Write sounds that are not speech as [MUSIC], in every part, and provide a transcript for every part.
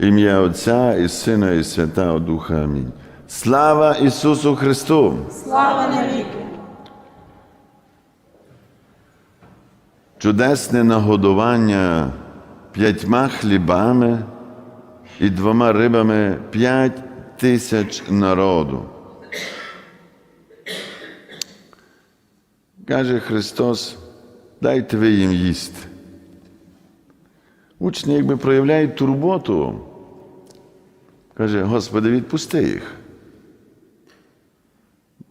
ім'я Отця і Сина, і Святого Духа. Амінь. Слава Ісусу Христу! Слава навіки! Чудесне нагодування п'ятьма хлібами і двома рибами п'ять тисяч народу. Каже Христос, дайте ви їм їсти. Учні якби проявляють турботу. Каже, Господи, відпусти їх.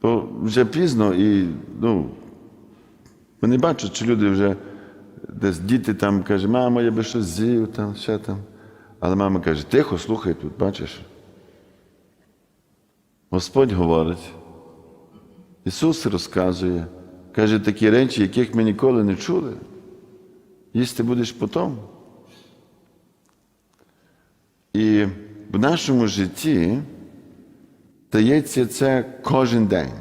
Бо вже пізно і ну, вони бачать, що люди вже десь діти там каже, мамо, я би щось з'їв, там, ще там. Але мама каже, тихо, слухай тут, бачиш. Господь говорить, Ісус розказує, каже такі речі, яких ми ніколи не чули. Їсти будеш потом. І в нашому житті стається це кожен день.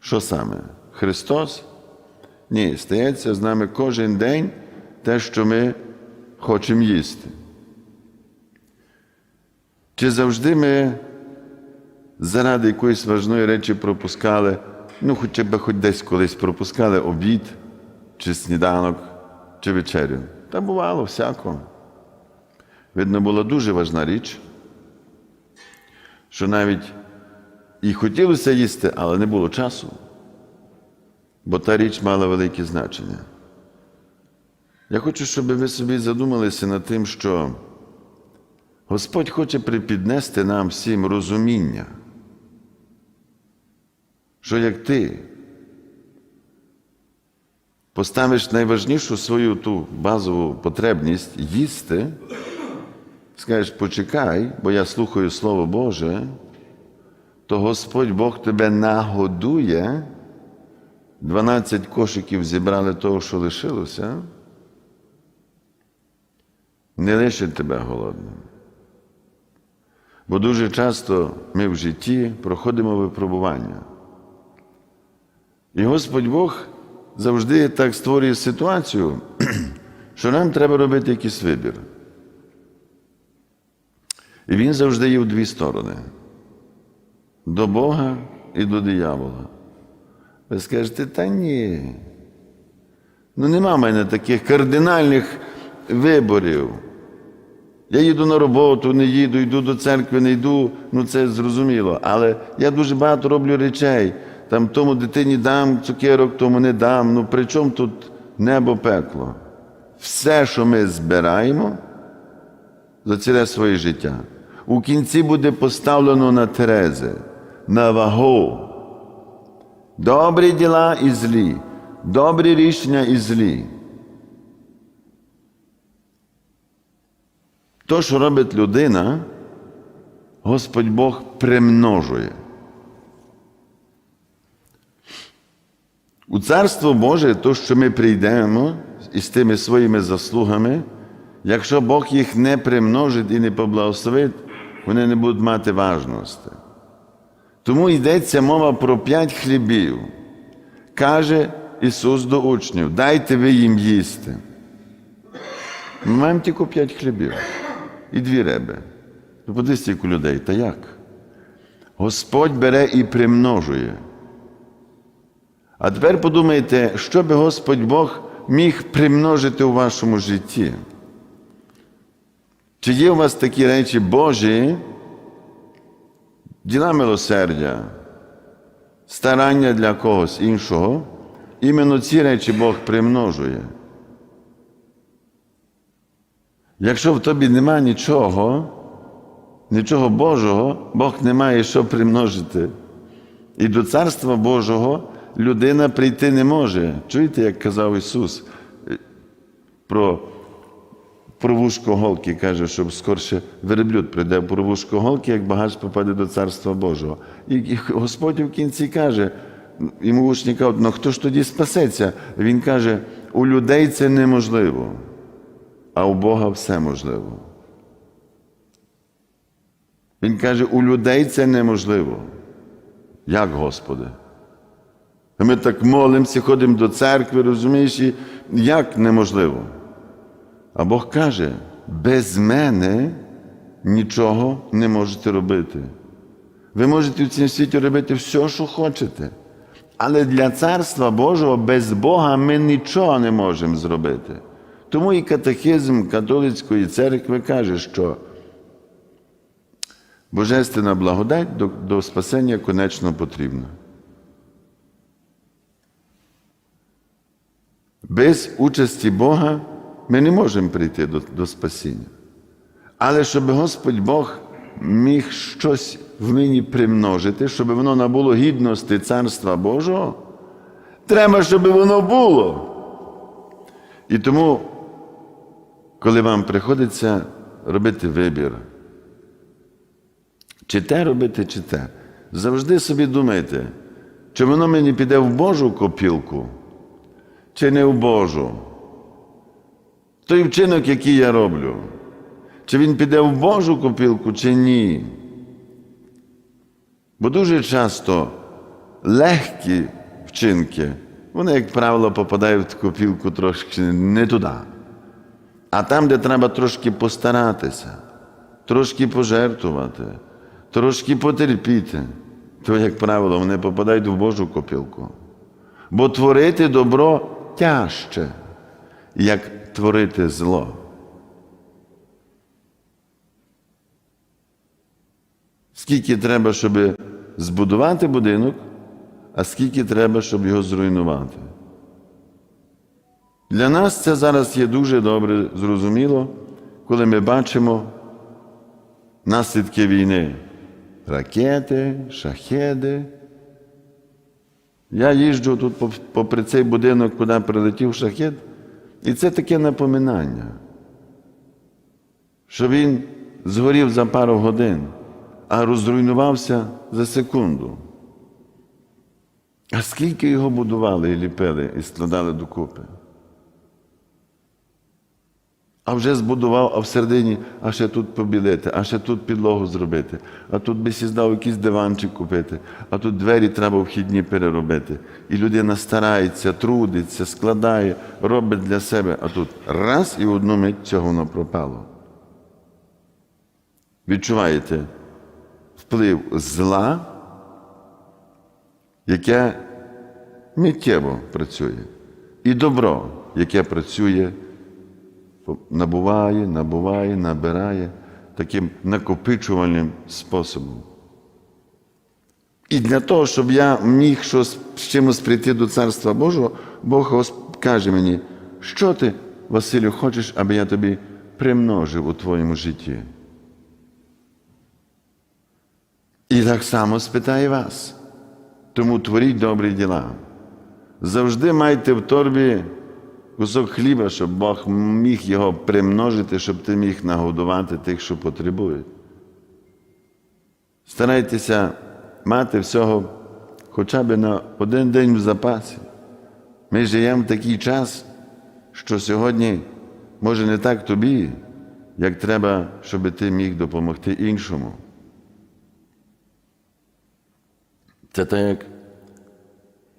Що саме? Христос? Ні, стається з нами кожен день те, що ми хочемо їсти. Чи завжди ми заради якоїсь важної речі пропускали, ну, хоча б хоч десь колись пропускали обід, чи сніданок, чи вечерю? Та бувало всяко. Видно, була дуже важна річ, що навіть і хотілося їсти, але не було часу бо та річ мала велике значення. Я хочу, щоб ви собі задумалися над тим, що Господь хоче припіднести нам всім розуміння, що як ти поставиш найважнішу свою ту базову потребність їсти, скажеш, почекай, бо я слухаю Слово Боже, то Господь Бог тебе нагодує. 12 кошиків зібрали того, що лишилося, не лишить тебе голодним. Бо дуже часто ми в житті проходимо випробування. І Господь Бог завжди так створює ситуацію, [CLEARS THROAT] що нам треба робити якийсь вибір. І він завжди є в дві сторони: до Бога і до диявола. Ви скажете, та ні. Ну нема в мене таких кардинальних виборів. Я їду на роботу, не їду, йду до церкви, не йду, ну це зрозуміло. Але я дуже багато роблю речей. Там тому дитині дам цукерок, тому не дам. Ну при чому тут небо пекло? Все, що ми збираємо за ціле своє життя, у кінці буде поставлено на терези, на вагу. Добрі діла і злі, добрі рішення і злі. То, що робить людина, Господь Бог примножує. У Царство Боже, то, що ми прийдемо із тими своїми заслугами, якщо Бог їх не примножить і не поблагословить, вони не будуть мати важності. Тому йдеться мова про п'ять хлібів. Каже Ісус до учнів, дайте ви їм їсти. Ми маємо тільки п'ять хлібів і дві риби. Ну, Подивись стільки людей, та як? Господь бере і примножує. А тепер подумайте, що би Господь Бог міг примножити у вашому житті? Чи є у вас такі речі Божі? Діла милосердя, старання для когось іншого, іменно ці речі Бог примножує. Якщо в тобі нема нічого, нічого Божого, Бог не має що примножити. І до Царства Божого людина прийти не може. Чуєте, як казав Ісус про про вушко голки каже, щоб скорше верблюд прийде про вушко голки, як багач попаде до Царства Божого. І Господь в кінці каже, йому учні кажуть, ну хто ж тоді спасеться? Він каже, у людей це неможливо, а у Бога все можливо. Він каже, у людей це неможливо. Як, Господи? Ми так молимося, ходимо до церкви, розумієш, і як неможливо? А Бог каже, без мене нічого не можете робити. Ви можете в цьому світі робити все, що хочете. Але для Царства Божого без Бога ми нічого не можемо зробити. Тому і катехизм католицької церкви каже, що Божественна благодать до, до спасення конечно потрібна. Без участі Бога ми не можемо прийти до, до спасіння. Але щоб Господь Бог міг щось в мені примножити, щоб воно набуло гідності Царства Божого, треба, щоб воно було. І тому, коли вам приходиться робити вибір, чи те робити, чи те, завжди собі думайте, чи воно мені піде в Божу копілку, чи не в Божу. Той вчинок, який я роблю, чи він піде в Божу копілку, чи ні. Бо дуже часто легкі вчинки, вони, як правило, попадають в копілку трошки не туди. А там, де треба трошки постаратися, трошки пожертвувати, трошки потерпіти, то, як правило, вони попадають в Божу копілку. Бо творити добро тяжче, як творити зло. Скільки треба, щоб збудувати будинок, а скільки треба, щоб його зруйнувати. Для нас це зараз є дуже добре зрозуміло, коли ми бачимо наслідки війни. Ракети, шахеди. Я їжджу тут попри цей будинок, куди прилетів шахет, і це таке напоминання, що він згорів за пару годин, а розруйнувався за секунду. А скільки його будували і ліпили і складали докупи? А вже збудував, а всередині, а ще тут побілити, а ще тут підлогу зробити, а тут би сіздав якийсь диванчик купити, а тут двері треба вхідні переробити. І людина старається, трудиться, складає, робить для себе, а тут раз і в одну мить цього воно пропало. Відчуваєте вплив зла, яке миттєво працює, і добро, яке працює набуває, набуває, набирає таким накопичувальним способом. І для того, щоб я міг щось, з чимось прийти до Царства Божого, Бог каже мені, що ти, Василю, хочеш, аби я тобі примножив у твоєму житті. І так само спитає вас. Тому творіть добрі діла. Завжди майте в торбі кусок хліба, щоб Бог міг його примножити, щоб ти міг нагодувати тих, що потребують. Старайтеся мати всього хоча б на один день в запасі. Ми живемо в такий час, що сьогодні може не так тобі, як треба, щоб ти міг допомогти іншому. Це так як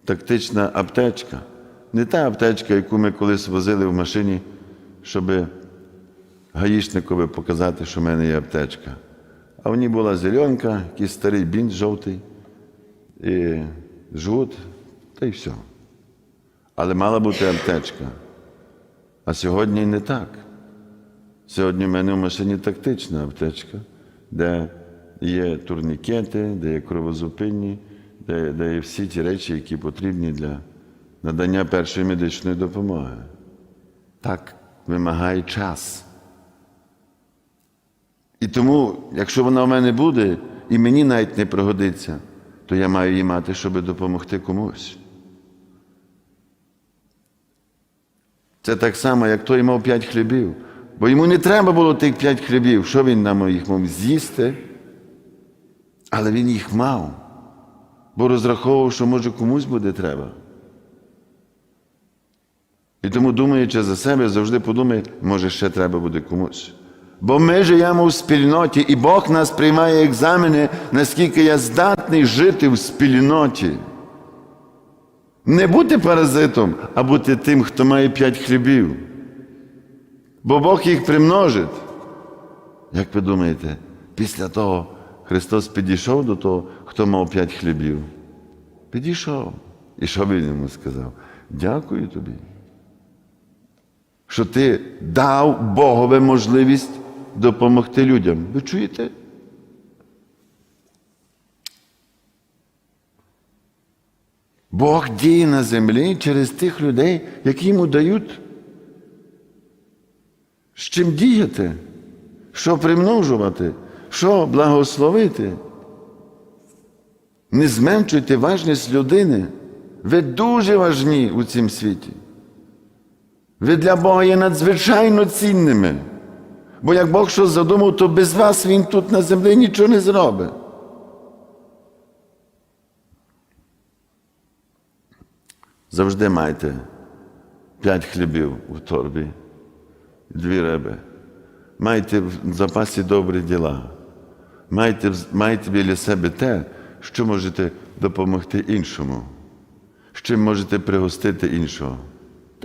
тактична аптечка. Не та аптечка, яку ми колись возили в машині, щоб гаїшникові показати, що в мене є аптечка. А в ній була зеленка, якийсь старий бінт жовтий, і жгут, та й все. Але мала бути аптечка. А сьогодні не так. Сьогодні в мене в машині тактична аптечка, де є турнікети, де є кровозупинні, де, де є всі ті речі, які потрібні для надання першої медичної допомоги. Так вимагає час. І тому, якщо вона в мене буде, і мені навіть не пригодиться, то я маю її мати, щоб допомогти комусь. Це так само, як той мав п'ять хлібів. Бо йому не треба було тих п'ять хлібів, що він нам їх мав з'їсти, але він їх мав, бо розраховував, що може комусь буде треба. І тому, думаючи за себе, завжди подумай, може, ще треба буде комусь. Бо ми живемо в спільноті, і Бог нас приймає екзамени, наскільки я здатний жити в спільноті. Не бути паразитом, а бути тим, хто має п'ять хлібів. Бо Бог їх примножить. Як ви думаєте, після того Христос підійшов до того, хто мав п'ять хлібів? Підійшов. І що він йому сказав? Дякую тобі. Що ти дав Богові можливість допомогти людям. Ви чуєте? Бог діє на землі через тих людей, які йому дають з чим діяти, що примножувати, що благословити. Не зменшуйте важність людини. Ви дуже важні у цім світі. Ви для Бога є надзвичайно цінними. Бо як Бог щось задумав, то без вас Він тут на землі нічого не зробить. Завжди майте п'ять хлібів у торбі, дві риби. Майте в запасі добрі діла. Майте, майте біля себе те, що можете допомогти іншому, з чим можете пригостити іншого.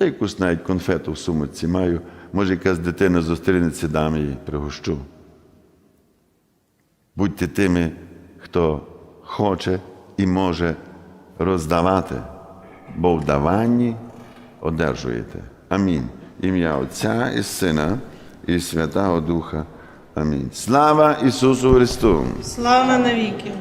Та якусь навіть конфету в сумочці маю, може, якась дитина зустрінеться, дам їй, пригощу. Будьте тими, хто хоче і може роздавати, бо в даванні одержуєте. Амінь. Ім'я Отця і Сина і Святого Духа. Амінь. Слава Ісусу Христу! Слава навіки!